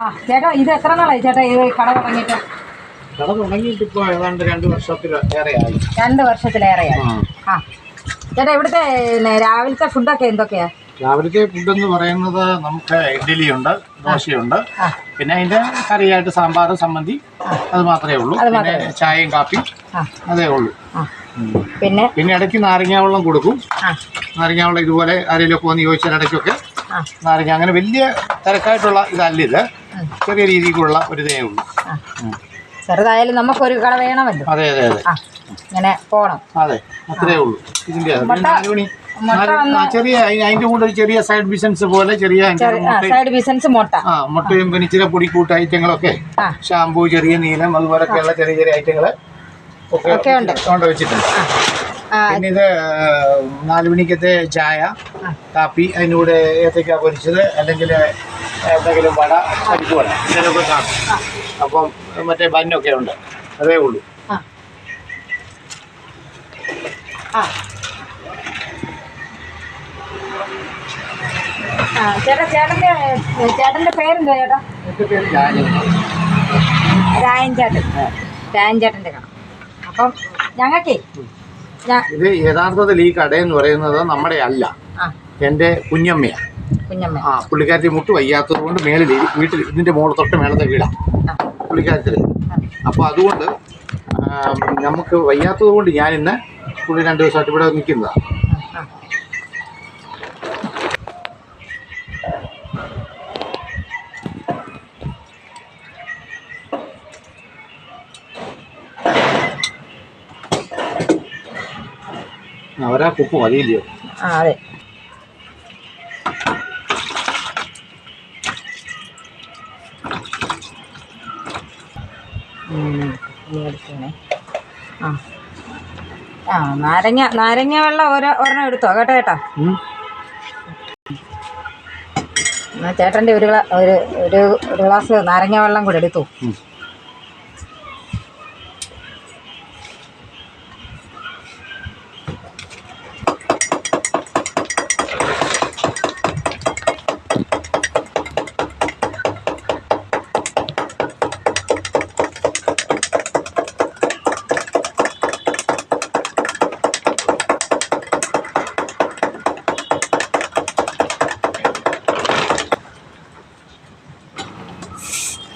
ആ ചേട്ടാ ഇത് എത്ര നാളായി ചേട്ടാ ഈ കട തുടങ്ങിയിട്ട്? കട തുടങ്ങിയിട്ട് ഇപ്പോൾ ഏതാണ്ട് രണ്ട് വർഷത്തിലേറെയായി രണ്ട് വർഷത്തിലേറെയായി. ആ. ചേട്ടാ ഇവിടുത്തെ രാവിലത്തെ ഫുഡൊക്കെ എന്തൊക്കെയാ? രാവിലത്തെ ഫുഡ് എന്ന് പറയുന്നത് നമുക്ക് ഇഡ്ഡലി ഉണ്ട് ദോശയുണ്ട് പിന്നെ അതിന്റെ കറിയായിട്ട് സാമ്പാർ സമ്മന്തി അത് മാത്രമേ ഉള്ളൂ. പിന്നെ ചായയും കാപ്പി ആ. അതേ ഉള്ളൂ. പിന്നെ? പിന്നെ ഇടയ്ക്ക് നാരങ്ങാവെള്ളം കൊടുക്കും. ആ. നാരങ്ങാ വെള്ളം ഇതുപോലെ ആരെങ്കിലും വന്ന് ചോദിച്ചാൽ ഇടയ്ക്കൊക്കെ നാരങ്ങ. അങ്ങനെ വലിയ തിരക്കായിട്ടുള്ള ഇതല്ല ഇത്. ചെറിയ രീതിക്കുള്ള ഒരു ഇതേ ഉള്ളൂ. ചെറുതായാലും നമുക്കൊരു കട വേണമല്ലോ. അതെ അതെ അതെ. ഇങ്ങനെ പോണം. അതെ അത്രേ ഉള്ളൂ. ഇതിന്റെ മണി ചെറിയ അതിന്റെ കൂടെ ചെറിയ സൈഡ് ബിസിനസ് പോലെ ചെറിയ സൈഡ് ബിസിനസ് മുട്ട. ആ മുട്ടയും പിന്നെ ഇച്ചിരി പൊടിക്കൂട്ട് ഐറ്റങ്ങളൊക്കെ. ഷാമ്പൂ ചെറിയ നീലം അതുപോലൊക്കെയുള്ള ചെറിയ ചെറിയ ഐറ്റങ്ങൾ ഒക്കെ ഉണ്ട്. കൊണ്ട് വെച്ചിട്ടുണ്ട്. പിന്നെ ഇത് നാല് മണിക്കത്തെ ചായ കാപ്പി അതിന്റെ കൂടെ ഏത്തക്ക പൊരിച്ചത് അല്ലെങ്കിൽ എന്തെങ്കിലും വട വട ഇതിനൊക്കെ കാണും. അപ്പം മറ്റേ ബന്നൊക്കെ ഉണ്ട്. അതേ ഉള്ളൂ. ആ. ആ. ആ ചേട്ടാ ചേട്ടന്റെ ചേട്ടന്റെ പേരെന്താ ചേട്ടാ? പേര് രാജൻ രായൻ ചേട്ടൻ. രായൻ ചേട്ടന്റെ കട. അപ്പം ഞങ്ങൾക്കേ ഞാൻ ഇത് യഥാർത്ഥത്തിൽ ഈ കടയെന്ന് പറയുന്നത് നമ്മുടെ അല്ല. എന്റെ എന്റെ കുഞ്ഞമ്മയാണ്. കുഞ്ഞമ്മ. ആ പുള്ളിക്കാരത്തി മുട്ട് വയ്യാത്തത് കൊണ്ട് മേളിൽ വീട്ടിൽ ഇതിന്റെ മോൾ തൊട്ട് മേളത്തെ വീടാണ് പുള്ളിക്കാരത്തിൽ അപ്പോൾ അതുകൊണ്ട് നമുക്ക് വയ്യാത്തത് കൊണ്ട് ഞാനിന്ന് പുള്ളി രണ്ട് ദിവസമായിട്ട് ഇവിടെ നിൽക്കുന്നതാണ് അവരാ കുപ്പ് മതിയില്ലയോ? ആ അതെ. ആ. ആ നാരങ്ങ നാരങ്ങ വെള്ളം ഓരോ ഒരെണ്ണം എടുത്തോ. കേട്ടോ ചേട്ടാ ഉം. എന്നാ ചേട്ടന്റെ ഒരു ഒരു ഒരു ഗ്ലാസ് നാരങ്ങ വെള്ളം കൂടെ എടുത്തു.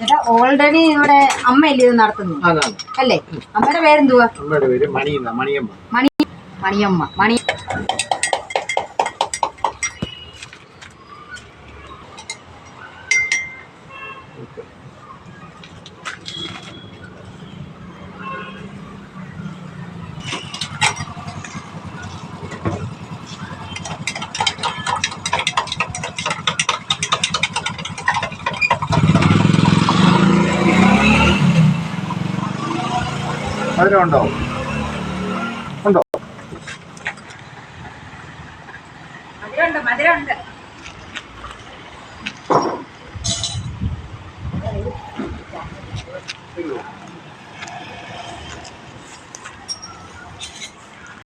ചേട്ടാ ഓൾറെഡി ഇവിടെ അമ്മയല്ലേ ഇത് നടത്തുന്നു അല്ലേ? അമ്മയുടെ പേരെന്തുവാ? അമ്മയുടെ പേര് മണി എന്നാ മണിയമ്മ. മണി മണിയമ്മ മണി. മധുരം ഉണ്ടോ? ഉണ്ടോ? മധുരമുണ്ട്